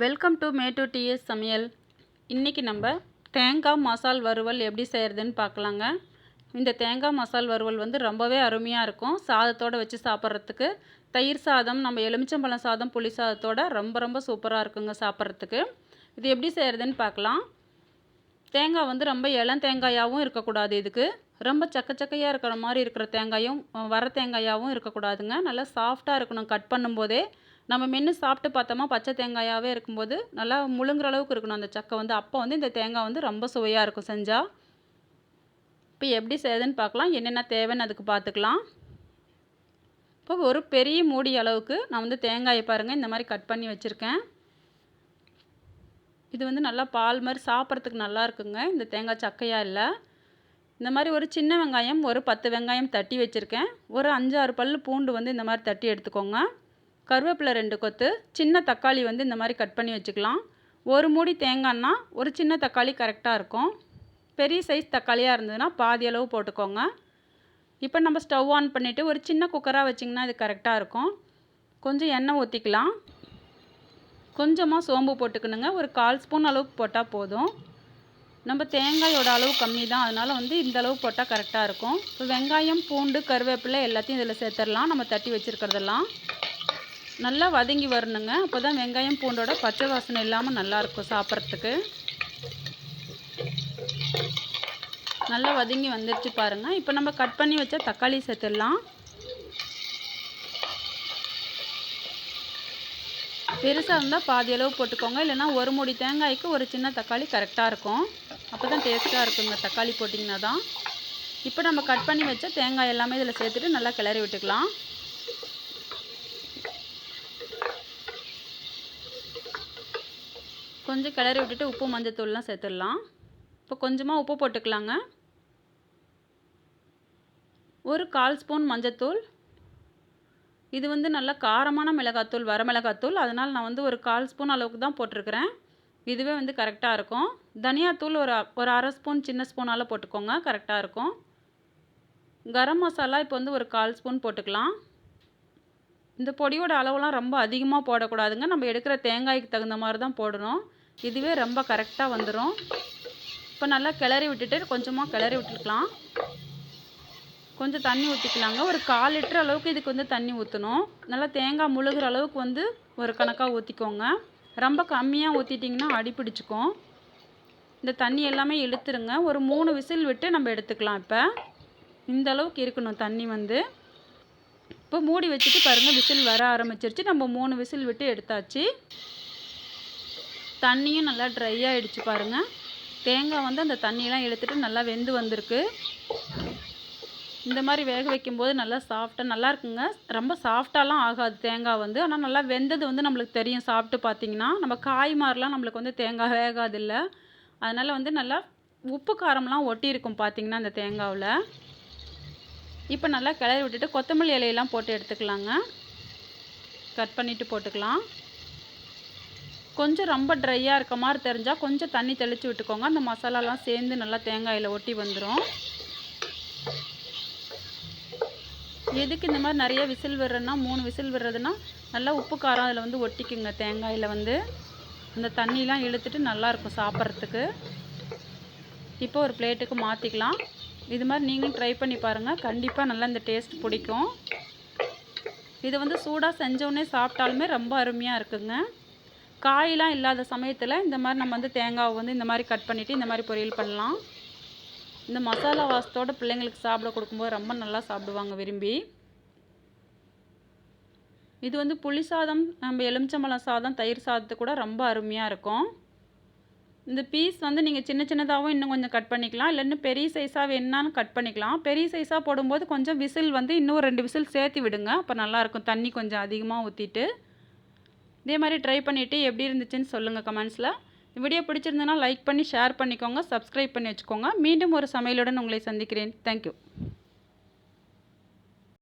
Welcome to mat DS சமையல். இன்றைக்கி நம்ம தேங்காய் மசால் வறுவல் எப்படி செய்கிறதுன்னு பார்க்கலாங்க. இந்த தேங்காய் மசால் வறுவல் வந்து ரொம்பவே அருமையாக இருக்கும். சாதத்தோடு வச்சு சாப்பிட்றதுக்கு தயிர் சாதம் நம்ம எலுமிச்சம்பழம் சாதம் புளி சாதத்தோட ரொம்ப ரொம்ப சூப்பராக இருக்குங்க சாப்பிட்றதுக்கு. இது எப்படி செய்கிறதுன்னு பார்க்கலாம். தேங்காய் வந்து ரொம்ப இளம் தேங்காயாகவும் இருக்கக்கூடாது இதுக்கு. ரொம்ப சக்க சக்கையாக இருக்கிற மாதிரி இருக்கிற தேங்காயும் வர தேங்காயாகவும் இருக்கக்கூடாதுங்க. நல்லா சாஃப்டாக இருக்கணும். கட் பண்ணும்போதே நம்ம மென்று சாப்பிட்டு பார்த்தோமா பச்சை தேங்காயாகவே இருக்கும்போது நல்லா முழுங்குற அளவுக்கு இருக்கணும். அந்த சக்கை வந்து அப்போ வந்து இந்த தேங்காய் வந்து ரொம்ப சுவையாக இருக்கும். செஞ்சால் இப்போ எப்படி செய்யுதுன்னு பார்க்கலாம். என்னென்ன தேவைன்னு அதுக்கு பார்த்துக்கலாம். இப்போ ஒரு பெரிய மூடி அளவுக்கு நான் வந்து தேங்காயை பாருங்கள் இந்த மாதிரி கட் பண்ணி வச்சுருக்கேன். இது வந்து நல்லா பால் மாதிரி சாப்பிட்றதுக்கு நல்லா இருக்குங்க. இந்த தேங்காய் சக்கையாக இல்லை. இந்த மாதிரி ஒரு சின்ன வெங்காயம் ஒரு பத்து வெங்காயம் தட்டி வச்சுருக்கேன். ஒரு அஞ்சாறு பல் பூண்டு வந்து இந்த மாதிரி தட்டி எடுத்துக்கோங்க. கருவேப்பிலை ரெண்டு கொத்து சின்ன தக்காளி வந்து இந்த மாதிரி கட் பண்ணி வச்சுக்கலாம். ஒரு மூடி தேங்காய்னா ஒரு சின்ன தக்காளி கரெக்டாக இருக்கும். பெரிய சைஸ் தக்காளியாக இருந்ததுன்னா பாதி அளவு போட்டுக்கோங்க. இப்போ நம்ம ஸ்டவ் ஆன் பண்ணிவிட்டு ஒரு சின்ன குக்கராக வச்சிங்கன்னா இது கரெக்டாக இருக்கும். கொஞ்சம் எண்ணெய் ஊற்றிக்கலாம் கொஞ்சமாக சோம்பு போட்டுக்கணுங்க. ஒரு கால் ஸ்பூன் அளவுக்கு போட்டால் போதும். நம்ம தேங்காயோட அளவு கம்மி தான். அதனால் வந்து இந்த அளவு போட்டால் கரெக்டாக இருக்கும். இப்போ வெங்காயம் பூண்டு கருவேப்பிலை எல்லாத்தையும் இதில் சேர்த்துடலாம். நம்ம தட்டி வச்சுருக்கிறதெல்லாம். நல்லா வதங்கி வரணுங்க. அப்போ தான் வெங்காயம் பூண்டோட பச்சை வாசனை இல்லாமல் நல்லாயிருக்கும் சாப்பிட்றதுக்கு. நல்லா வதங்கி வந்துருச்சு பாருங்கள் இப்போ நம்ம கட் பண்ணி வச்ச தக்காளி சேர்த்துடலாம். பெருசாக இருந்தால் பாதி அளவு போட்டுக்கோங்க. இல்லைன்னா ஒரு மூடி தேங்காய்க்கு ஒரு சின்ன தக்காளி கரெக்டாக இருக்கும். அப்போ தான் டேஸ்ட்டாக இருக்குங்க தக்காளி போட்டிங்கன்னா தான். இப்போ நம்ம கட் பண்ணி வச்ச தேங்காய் எல்லாமே இதில் சேர்த்துட்டு நல்லா கிளறி விட்டுக்கலாம். கொஞ்சம் கிளறி விட்டுட்டு உப்பு மஞ்சத்தூள்லாம் சேர்த்துடலாம். இப்போ கொஞ்சமாக உப்பு போட்டுக்கலாங்க. ஒரு கால் ஸ்பூன் மஞ்சத்தூள். இது வந்து நல்ல காரமான மிளகாத்தூள் வர மிளகாத்தூள். அதனால் நான் வந்து ஒரு கால் ஸ்பூன் அளவுக்கு தான் போட்டிருக்கிறேன். இதுவே வந்து கரெக்டாக இருக்கும். தனியாத்தூள் ஒரு ஒரு அரை ஸ்பூன் சின்ன ஸ்பூனால் போட்டுக்கோங்க. கரெக்டாக இருக்கும். கரம் மசாலா இப்போ வந்து ஒரு கால் ஸ்பூன் போட்டுக்கலாம். இந்த பொடியோட அளவுலாம் ரொம்ப அதிகமாக போடக்கூடாதுங்க. நம்ம எடுக்கிற தேங்காய்க்கு தகுந்த மாதிரி தான் போடணும். இதுவே ரொம்ப கரெக்டாக வந்துடும் இப்போ நல்லா கிளறி விட்டுட்டு கொஞ்சமாக கிளறி விட்டுக்கலாம் கொஞ்சம் தண்ணி ஊற்றிக்கலாங்க ஒரு கால் லிட்டர் அளவுக்கு இதுக்கு வந்து தண்ணி ஊற்றணும் நல்லா தேங்காய் முழுகிற அளவுக்கு வந்து ஒரு கணக்காக ஊற்றிக்கோங்க ரொம்ப கம்மியாக ஊற்றிட்டிங்கன்னா அடி பிடிச்சிக்கும். இந்த தண்ணி எல்லாமே இழுத்துருங்க. ஒரு மூணு விசில் விட்டு நம்ம எடுத்துக்கலாம் இப்போ. இந்த அளவுக்கு இருக்கணும் தண்ணி வந்து. இப்போ மூடி வச்சுட்டு பாருங்கள் விசில் வர ஆரம்பிச்சிருச்சு. நம்ம மூணு விசில் விட்டு எடுத்தாச்சு. தண்ணியும் நல்லா ட்ரை ஆகிடுச்சு பாருங்கள் தேங்காய் வந்து அந்த தண்ணியெலாம் எடுத்துகிட்டு நல்லா வெந்து வந்திருக்கு. இந்த மாதிரி வேக வைக்கும்போது நல்லா சாஃப்டாக நல்லா இருக்குங்க. ரொம்ப சாஃப்டாலாம் ஆகாது தேங்காய் வந்து. ஆனால் நல்லா வெந்தது வந்து நம்மளுக்கு தெரியும். சாப்பிட்டு பார்த்தீங்கன்னா நம்ம காய் மாதிரிலாம் நம்மளுக்கு வந்து தேங்காய் வேகாதில்ல. அதனால் வந்து நல்லா உப்பு காரம்லாம் ஒட்டியிருக்கும் பார்த்திங்கன்னா பார்த்தீங்கன்னா அந்த தேங்காவில். இப்போ நல்லா கிளறி விட்டுட்டு கொத்தமல்லி இலையெல்லாம் போட்டு எடுத்துக்கலாங்க. கட் பண்ணிவிட்டு போட்டுக்கலாம். கொஞ்சம் ரொம்ப ட்ரையாக இருக்க மாதிரி தெரிஞ்சால் கொஞ்சம் தண்ணி தெளித்து விட்டுக்கோங்க. அந்த மசாலாலாம் சேர்ந்து நல்லா தேங்காயில் ஒட்டி வந்துடும் எதுக்கு இந்த மாதிரி நிறைய விசில் விடுறேன்னா மூணு விசில் விடுறதுன்னா நல்லா உப்பு காரம் அதில் வந்து ஒட்டிக்குங்க. தேங்காயில் வந்து அந்த தண்ணிலாம் இழுத்துட்டு நல்லாயிருக்கும் சாப்பிட்றதுக்கு. இப்போ ஒரு பிளேட்டுக்கு மாற்றிக்கலாம் இது மாதிரி நீங்களும் ட்ரை பண்ணி பாருங்கள் கண்டிப்பாக நல்லா இந்த டேஸ்ட் பிடிக்கும். இது வந்து சூடாக செஞ்சோடனே சாப்பிட்டாலுமே ரொம்ப அருமையாக இருக்குங்க. காயெலாம் இல்லாத சமயத்தில் இந்த மாதிரி நம்ம வந்து தேங்காவை வந்து இந்த மாதிரி கட் பண்ணிவிட்டு இந்த மாதிரி பொரியல் பண்ணலாம். இந்த மசாலா வாசத்தோட பிள்ளைங்களுக்கு சாப்பிட கொடுக்கும்போது ரொம்ப நல்லா சாப்பிடுவாங்க விரும்பி. இது வந்து புளி சாதம் நம்ம எலுமிச்சம்பழம் சாதம் தயிர் சாதத்துக்கு கூட ரொம்ப அருமையாக இருக்கும். இந்த பீஸ் வந்து நீங்கள் சின்ன சின்னதாகவும் இன்னும் கொஞ்சம் கட் பண்ணிக்கலாம். இல்லை இன்னும் பெரிய சைஸாக வேணுனாலும் கட் பண்ணிக்கலாம். பெரிய சைஸாக போடும்போது கொஞ்சம் விசில் வந்து இன்னும் ரெண்டு விசில் சேர்த்து விடுங்க. அப்போ நல்லாயிருக்கும் தண்ணி கொஞ்சம் அதிகமாக ஊற்றிட்டு இதே மாதிரி ட்ரை பண்ணிவிட்டு எப்படி இருந்துச்சுன்னு சொல்லுங்கள் கமெண்ட்ஸில் வீடியோ பிடிச்சிருந்தனா லைக் பண்ணி ஷேர் பண்ணிக்கோங்க சப்ஸ்கிரைப் பண்ணி வச்சுக்கோங்க. மீண்டும் ஒரு சமையலுடன் உங்களை சந்திக்கிறேன். தேங்க்யூ